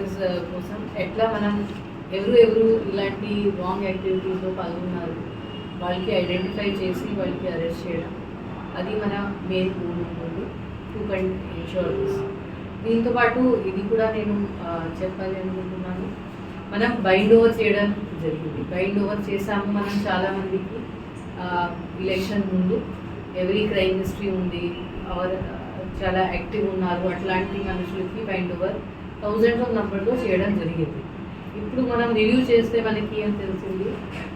Uh, కోసం ఎట్లా మనం ఎవరు ఎవరు ఇలాంటి రాంగ్ యాక్టివిటీస్లో పాల్గొన్నారు? వాళ్ళకి ఐడెంటిఫై చేసి వాళ్ళకి అరెస్ట్ చేయడం. అది మన మెయిన్ గోల్ ఉంటుంది టు కన్ ఇన్షూర్ దిస్ దీంతో పాటు ఇది కూడా నేను చెప్పాలి అనుకుంటున్నాను. మనం బైండ్ ఓవర్ చేయడం జరిగింది బైండ్ ఓవర్ చేసాము మనం చాలామందికి ఎలక్షన్ ముందు. ఎవరీ క్రైమ్ హిస్టరీ ఉంది. ఆర్ చాలా యాక్టివ్ ఉన్నారు. అట్లాంటి మనుషులకి బైండ్ ఓవర్ థౌజండ్స్ ఆఫ్ నెంబర్లో చేయడం జరిగింది. ఇప్పుడు మనం రివ్యూ చేస్తే మనకి ఏం తెలిసింది?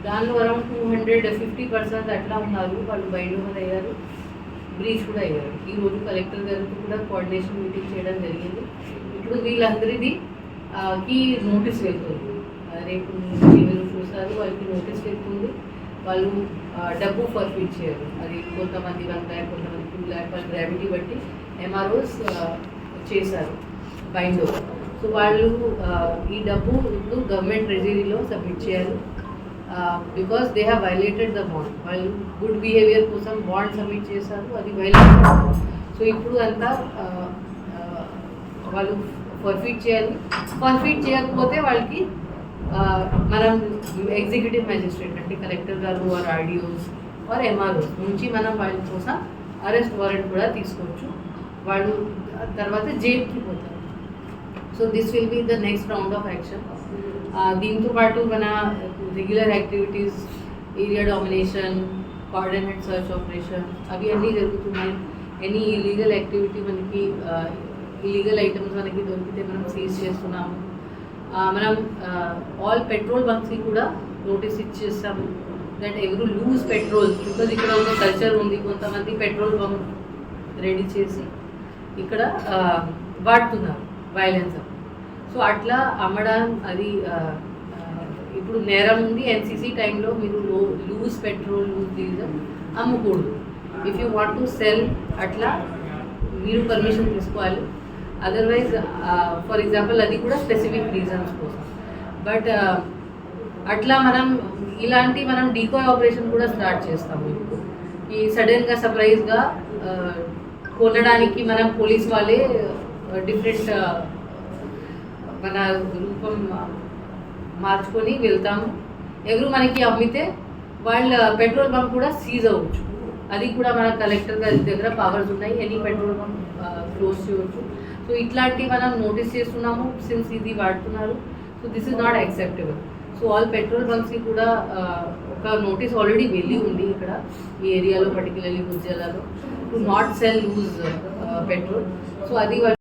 దానిలో around two hundred fifty percent అట్లా ఉన్నారు. వాళ్ళు బైండ్ అయ్యారు. బ్రీచ్ కూడా అయ్యారు. ఈ రోజు కలెక్టర్ గారితో కూడా కోఆర్డినేషన్ మీటింగ్ చేయడం జరిగింది. ఇప్పుడు వీళ్ళందరిది కి నోటీస్ వెళ్తుంది. రేపు మీరు చూస్తారు వాళ్ళకి నోటీస్ వెళ్తుంది. వాళ్ళు డబ్బు ఫర్ఫిట్ చేయరు. అది కొంతమంది వన్ ల్యాక్ కొంతమంది టూ ల్యాక్ వాళ్ళ గ్రావిటీ బట్టి ఎంఆర్ఓస్ చేశారు. బైండ్ ఓవర్ సో వాళ్ళు ఈ డబ్బు ఇప్పుడు గవర్నమెంట్ ట్రెజరీలో సబ్మిట్ చేయాలి. Because they have violated the bond వాళ్ళు గుడ్ బిహేవియర్ కోసం బాండ్ సబ్మిట్ చేశారు అది వైలేట్ సో ఇప్పుడు అంతా వాళ్ళు పర్ఫిట్ చేయాలి. పర్ఫిట్ చేయకపోతే వాళ్ళకి మనం ఎగ్జిక్యూటివ్ మ్యాజిస్ట్రేట్ అంటే కలెక్టర్ గారు ఆర్ ఆడియోస్ ఆర్ ఎంఆర్ఓస్ నుంచి మనం వాళ్ళ కోసం అరెస్ట్ వారెంట్ కూడా తీసుకోవచ్చు. వాళ్ళు తర్వాత జైలుకి పోతారు. So this will be the next round of action దీంతో పాటు మన regular activities area domination coordinate search operation అవి అన్నీ జరుగుతున్నాయి. ఎనీ ఇల్లీగల్ యాక్టివిటీ మనకి ఇల్లీగల్ ఐటమ్స్ మనకి దొరికితే మనం సీజ్ చేస్తున్నాము. ఆ, మనం ఆల్ పెట్రోల్ బంక్స్కి కూడా నోటీస్ ఇచ్చేస్తాము దట్ ఎవరు లూజ్ పెట్రోల్ బికాజ్ ఇక్కడ ఒక కల్చర్ ఉంది. కొంతమంది పెట్రోల్ బంక్ రెడీ చేసి ఇక్కడ వాడుతున్నారు. వైలెన్స్ సో అట్లా అమ్మడం అది ఇప్పుడు నేరం ఉంది ఎన్సీసీ టైంలో మీరు లో loose petrol loose diesel అమ్మకూడదు. If you want to sell అట్లా మీరు పర్మిషన్ తీసుకోవాలి. అదర్వైజ్ ఫర్ ఎగ్జాంపుల్ అది కూడా స్పెసిఫిక్ రీజన్స్ కోసం. బట్ అట్లా మనం ఇలాంటి మనం డీకాయ్ ఆపరేషన్ కూడా స్టార్ట్ చేస్తాము ఇప్పుడు. ఈ సడన్గా సర్ప్రైజ్గా కొనడానికి మనం పోలీస్ వాళ్ళే డిఫరెంట్ మన రూపం మార్చుకొని వెళ్తాము. ఎవరు మనకి అమ్మితే వాళ్ళ పెట్రోల్ బంక్ కూడా సీజ్ అవ్వచ్చు. అది కూడా మన కలెక్టర్ గారి దగ్గర పవర్స్ ఉన్నాయి. ఎనీ పెట్రోల్ బంక్ క్లోజ్ చేయవచ్చు సో ఇట్లాంటివి మనం నోటీస్ చేస్తున్నాము సిన్స్ ఇది వాడుతున్నారు. So this is not acceptable so all petrol బంక్స్కి కూడా ఒక నోటీస్ ఆల్రెడీ వెళ్ళి ఉంది ఇక్కడ. ఈ ఏరియాలో particularly గుజ్జాలలో. To not sell loose petrol. So అది